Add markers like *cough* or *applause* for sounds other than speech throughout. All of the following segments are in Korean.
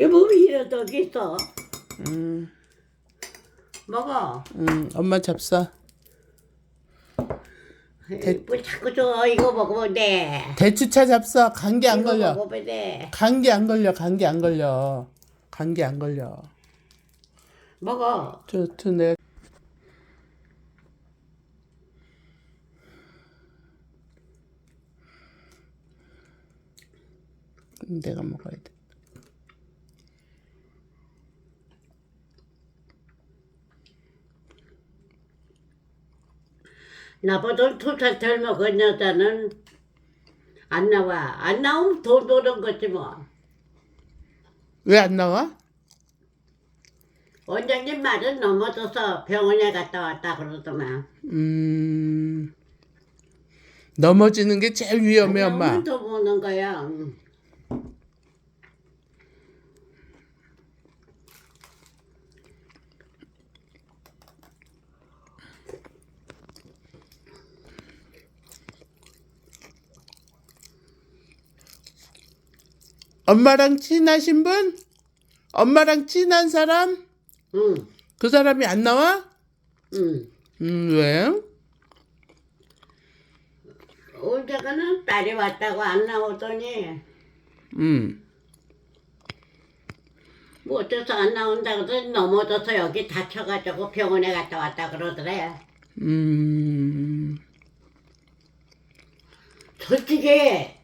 이 몸이 이래도 있어. 음, 먹어. 음, 엄마 잡사. 대- 뭐 자꾸 줘. 이거 먹으면 돼. 대추차 잡사. 감기 안 이거 걸려. 먹으면 돼. 감기 안 걸려. 감기 안 걸려. 감기 안 걸려. 먹어. 저, 저 내가 내가 먹어야 돼. 나보다 두살 덜 먹은 여자는 안 나와. 안 나오면 돈 버는 거지 뭐. 왜 안 나와? 원장님 말은 넘어져서 병원에 갔다 왔다 그러더만. 음, 넘어지는 게 제일 위험해, 엄마. 더 먹는 거야. 엄마랑 친하신 분? 엄마랑 친한 사람? 응, 그 사람이 안 나와? 응. 음, 왜? 언제가는 딸이 왔다고 안 나오더니 음, 뭐 어째서 안 나온다 그러더니 넘어져서 여기 다쳐가지고 병원에 갔다 왔다 그러더래. 음, 솔직히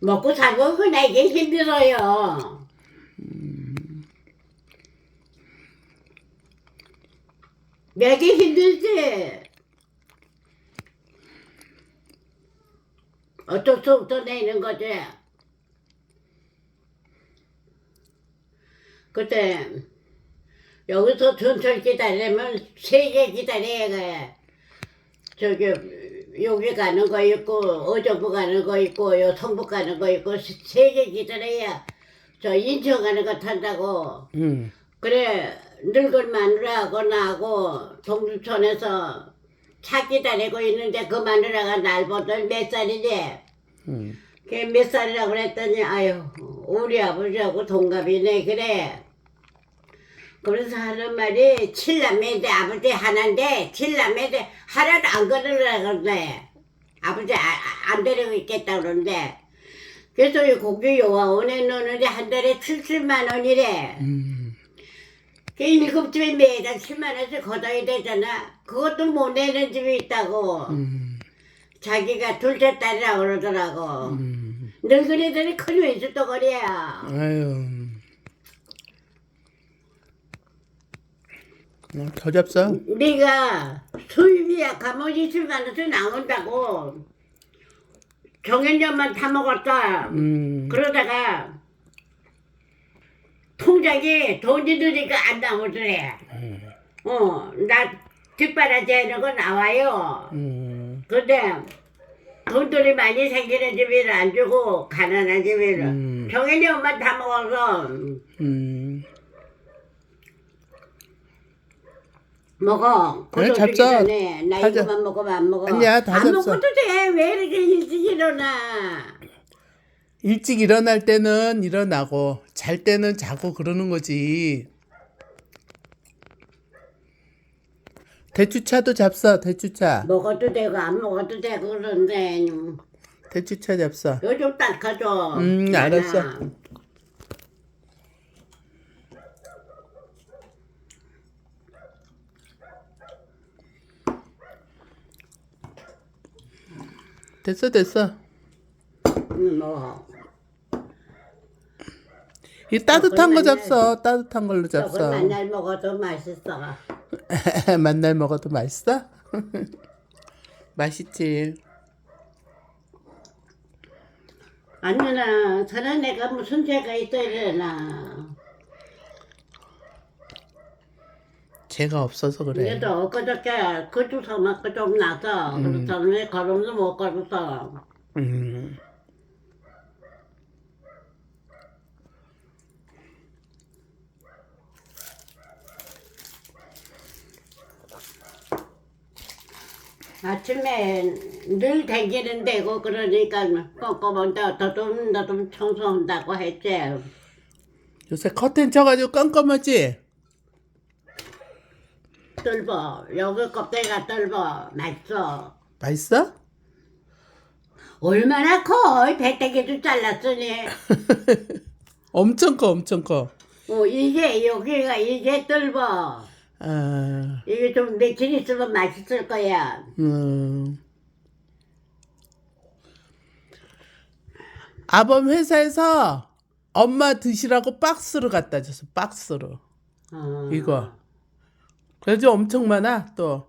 먹고 살고 흔하게 힘들어요. 내게 힘들지. 어쩔 수 없어 내는 거지. 그때 여기서 전철 기다리면 세 개 기다려야 돼. 저기 여기 가는 거 있고 어정부 가는 거 있고 요 성북 가는 거 있고 세 개 기다려야 저 인천 가는 거 탄다고. 음, 그래 늙은 마누라하고 나하고 동두천에서 차 기다리고 있는데 그 마누라가 날 보더니 몇 살이지? 음, 걔몇 살이라고 그랬더니 아유 우리 아버지하고 동갑이네 그래 그래서 하는 말이 칠남매인데 아버지 하나인데 칠남매인데 하나도 안 걸으라 그러네 아버지 아, 아, 안 데리고 있겠다 그러는데. 그래서 이 고기 요아원에 넣는데 한 달에 70만 원이래. 음, 그 일곱 집에 매달 10만 원씩 걷어야 되잖아. 그것도 못 내는 집이 있다고. 음, 자기가 둘째 딸이라고 그러더라고. 음. 늙은이들이 큰 왼수도거리야. 아유. 그냥 더 잡사. 네가 수입이 약하면 이틀 가는서 나온다고. 정연년만 다 먹었다. 음, 그러다가 통장에 돈이 드니까 안 나오더래. 어, 나 뒷바라지 하는 거 나와요. 음, 근데 돈들이 많이 생기는 집에는 안 주고 가난한 집에는 음. 엄마 다 먹어서 음. 먹어. 그래, 잡숴. 전에 나 다 잡- 이거만 먹으면 안 먹어. 아니야, 다 안 잡숴. 먹어도 돼. 왜 이렇게 일찍 일어나? 일찍 일어날 때는 일어나고 잘 때는 자고 그러는 거지. 대추차도 잡사. 대추차. 먹어도 되고 안 먹어도 되고 그런데 대추차 잡사. 요즘 닦아줘. 음, 알았어. 됐어 됐어. 음, 뭐이 따뜻한 거 잡사. 따뜻한 걸로 저걸 잡사. 맨날 먹어도 맛있어. *laughs* 만날 먹어도 맛있어? *laughs* 맛있지. 아니나 저는 내가 무슨 죄가 되나. 죄가 없어서 그래. 그래도 엊그저께 그 주사 맞고 좀 나서 그렇다면 걸음도 못 걸었어. 음. 아침에 늘 댕기는 데고 그러니까 꼼꼼한데 더듬더듬 청소한다고 했지. 요새 커튼 쳐가지고 깜깜하지? 뜰보 여기 껍데기가 뜰보 맛있어 맛있어? 얼마나 커 배때기도 잘랐으니 *laughs* 엄청 커, 엄청 커. 어 이게 여기가 이게 뜰보 아, 이게 좀 며칠 있으면 맛있을 거야 음. 아범 회사에서 엄마 드시라고 박스로 갖다 줬어, 박스로. 어. 이거. 그래도 엄청 많아, 또.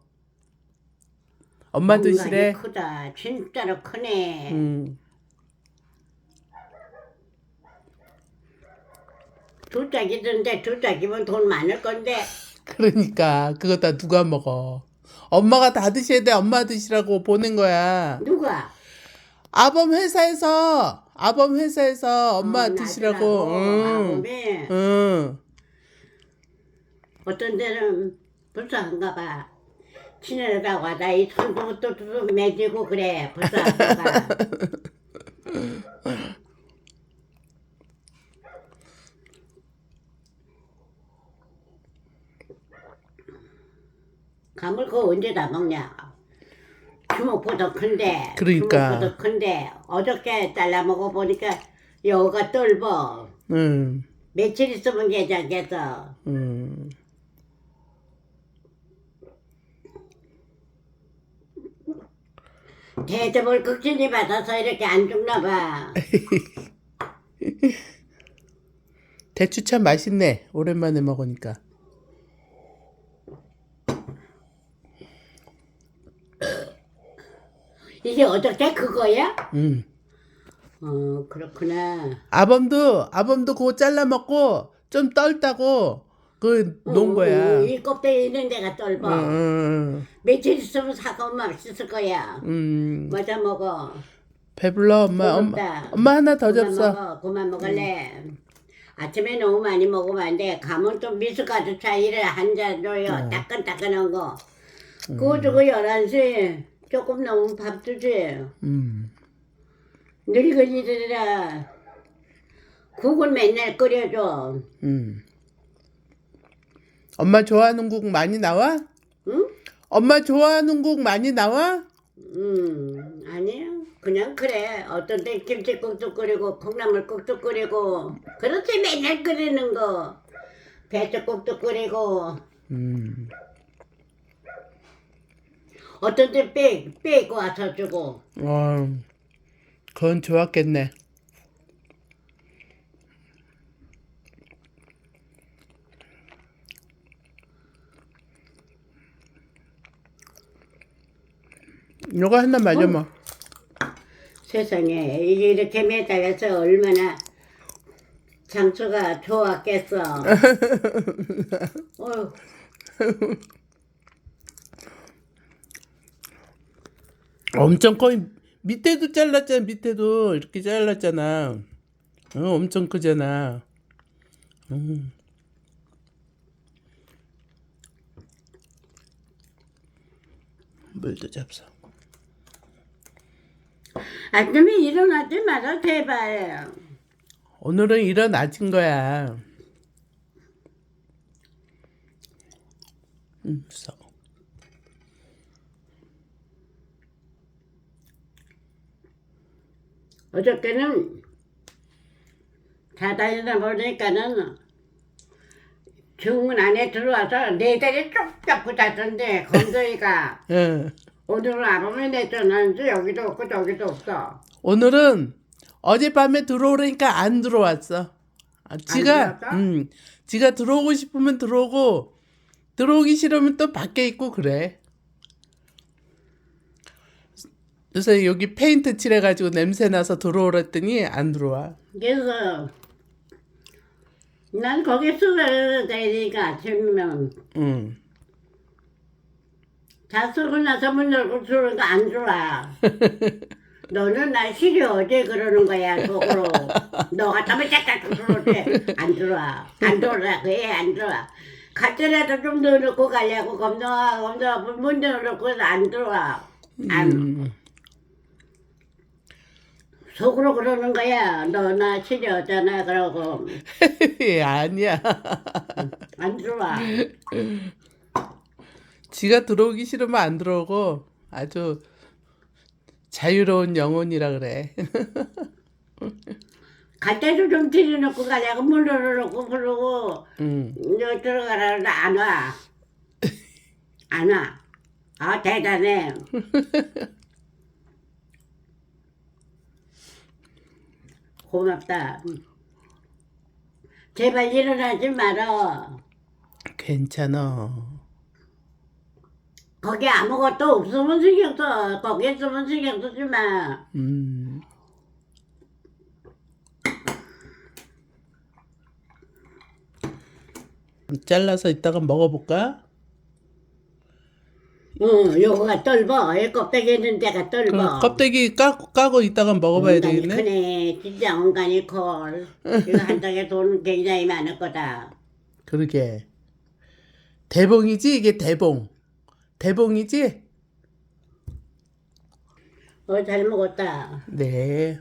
엄마 공간이 드시래. 크다 진짜로 크네 음. 두 짝이던데 두 짝이면 돈 많을 건데 그러니까, 그거 다 누가 먹어. 엄마가 다 드셔야 돼, 엄마 드시라고 보낸 거야. 누가 아범 회사에서, 아범 회사에서 엄마 어, 드시라고. 응. 아범이 응. 어떤 데는 불쌍한가 봐. 친애라고 하다 이 손도 또 매지고 그래 불쌍한가 봐. 감을 그거 언제 다 먹냐? 주먹보다 큰데. 그러니까. 주먹보다 큰데 어저께 잘라 먹어 보니까 여가 뜰보. 응. 며칠 있으면 괜찮겠어. 응. 대접을 극진히 받아서 이렇게 안 죽나 봐. *laughs* 대추 참 맛있네. 오랜만에 먹으니까. 이게 어저께 그거야? 응. 어 그렇구나. 아범도 아범도 그거 잘라 먹고 좀 떨다고 그 놓은 거야. 어, 이 껍데기 있는 데가 떫어. 응. 며칠 있으면 사가면 맛있을 거야. 음. 맞아 먹어. 배불러 엄마 엄마 고맙다. 엄마 하나 더 그만 접사. 먹어. 그만 먹을래. 아침에 너무 많이 먹으면 안 돼. 가면 또 미숫가루 차이를 한 잔 줘요. 어. 따끈따끈한 거. 음. 그거 주고 11시 조금 넘으면 밥 주지. 음. 늙은이들이라 국을 맨날 끓여줘. 음. 엄마 좋아하는 국그 많이 나와? 응? 엄마 좋아하는 국그 많이 나와? 음, 아니야. 그냥 그래. 어떤 때 김치국도 끓이고 콩나물국도 끓이고 그렇지 맨날 끓이는 거. 배추국도 끓이고 음. 어떤 때 빼, 빼고 와서 주고 어. 그건 좋았겠네. 요거 하나 말려 먹. 세상에 이게 이렇게 매달려서 얼마나 장수가 좋았겠어. *laughs* 어휴, 엄청 커. 밑에도 잘랐잖아. 밑에도 이렇게 잘랐잖아. 어, 엄청 크잖아. 음. 물도 잡숴. 아침에 일어나지 마라 제발. 오늘은 일어나진 거야. 음, 써. 어저께는 자다 일어나보니까는 중문 안에 들어와서 내 다리 쭉 잡고 자던데 *laughs* 건조이가 예. 오늘은 아범이 내쫓는지 여기도 없고 저기도 없어. 오늘은 어젯밤에 들어오려니까 안 들어왔어. 아, 지가 들어왔어? 음, 지가 들어오고 싶으면 들어오고 들어오기 싫으면 또 밖에 있고 그래. 그래서 여기 페인트 칠해가지고 냄새 나서 들어오랬더니 안 들어와. 그래서 난 거기 쓰러야 되니까 아침이면 음. 다 쓰고 나서 문 열고 들어오니까 안 들어와. *laughs* 너는 나 싫어 어제 그러는 거야 속으로. 너 같으면 짝짝 들어오지 안 들어와. 안 들어와 그애안 들어와. 가짜라도 좀 넣어놓고 가려고 검정아 검정아 문 열어놓고 안 들어와. 안 음. 속으로 그러는 거야. 너나 싫어하잖아. 그러고 *laughs* 아니야. 안 들어와. *laughs* 지가 들어오기 싫으면 안 들어오고 아주 자유로운 영혼이라 그래. *laughs* 갈 때도 좀 들여놓고 가려고 문 열어놓고 그러고 응. 너 들어가라는데 안 와. 안 와. 아 대단해. *laughs* 고맙다. 제발 일어나지 말어. 괜찮아. 거기 아무것도 없으면 신경 써. 거기 있으면 신경 쓰지 마. 음. 잘라서 이따가 먹어볼까? 응, 요거가 떫어. 이 껍데기 있는 데가 떫어. 그럼 껍데기 까고, 까고 이따가 먹어봐야 온간이 되겠네. 크네. 진짜 온간이 커. 이거 한 장에 돈 굉장히 많을 거다. 그러게. 대봉이지 이게 대봉. 대봉이지? 어, 잘 먹었다. 네.